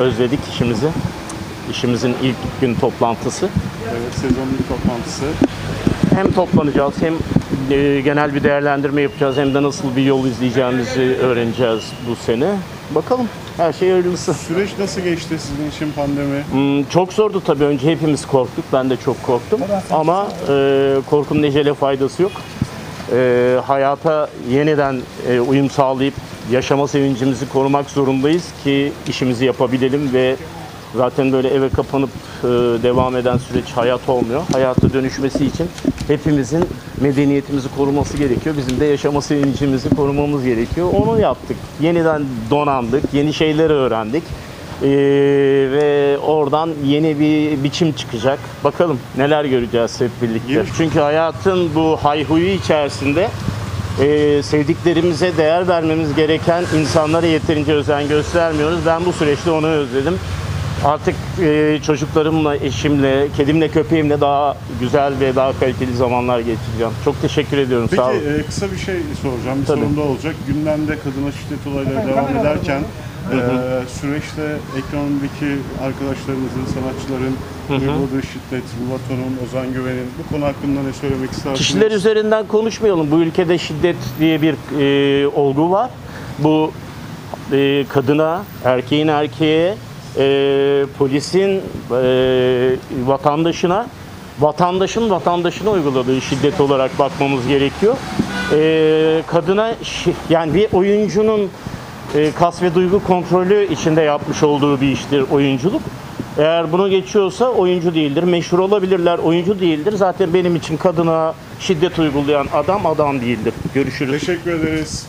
özledik işimizi. İşimizin ilk gün toplantısı. Evet, sezonun ilk toplantısı. Hem toplanacağız hem e, genel bir değerlendirme yapacağız hem de nasıl bir yol izleyeceğimizi öğreneceğiz bu sene. Bakalım her şey hayırlısı. Süreç nasıl geçti sizin için pandemi? Hmm, Çok zordu tabii. Önce hepimiz korktuk. Ben de çok korktum. Ama e, korkunun ecele faydası yok. E, hayata yeniden e, uyum sağlayıp yaşama sevincimizi korumak zorundayız ki işimizi yapabilelim ve zaten böyle eve kapanıp e, devam eden süreç hayat olmuyor. Hayata dönüşmesi için hepimizin medeniyetimizi koruması gerekiyor. Bizim de yaşama sevincimizi korumamız gerekiyor. Onu yaptık. Yeniden donandık. Yeni şeyler öğrendik. Ee, ve oradan yeni bir biçim çıkacak. Bakalım neler göreceğiz hep birlikte. Yeni- Çünkü hayatın bu hayhuyu içerisinde e, sevdiklerimize değer vermemiz gereken insanlara yeterince özen göstermiyoruz. Ben bu süreçte onu özledim. Artık e, çocuklarımla, eşimle, kedimle, köpeğimle daha güzel ve daha kaliteli zamanlar geçireceğim. Çok teşekkür ediyorum. Peki Sağ olun. e, kısa bir şey soracağım. Bir Tabii. sorum da olacak. Gündemde kadına şiddet olayları devam ederken e, süreçte ekrandaki arkadaşlarımızın, sanatçıların uyguladığı şiddet, On'un, Ozan Güven'in bu konu hakkında ne söylemek istersiniz? Kişiler üzerinden konuşmayalım. Bu ülkede şiddet diye bir e, olgu var. Bu e, kadına, erkeğin erkeğe, e, polisin e, vatandaşına, vatandaşın vatandaşına uyguladığı şiddet olarak bakmamız gerekiyor. E, kadına yani bir oyuncunun e, kas ve duygu kontrolü içinde yapmış olduğu bir iştir oyunculuk. Eğer bunu geçiyorsa oyuncu değildir. Meşhur olabilirler, oyuncu değildir. Zaten benim için kadına şiddet uygulayan adam adam değildir. Görüşürüz. Teşekkür ederiz.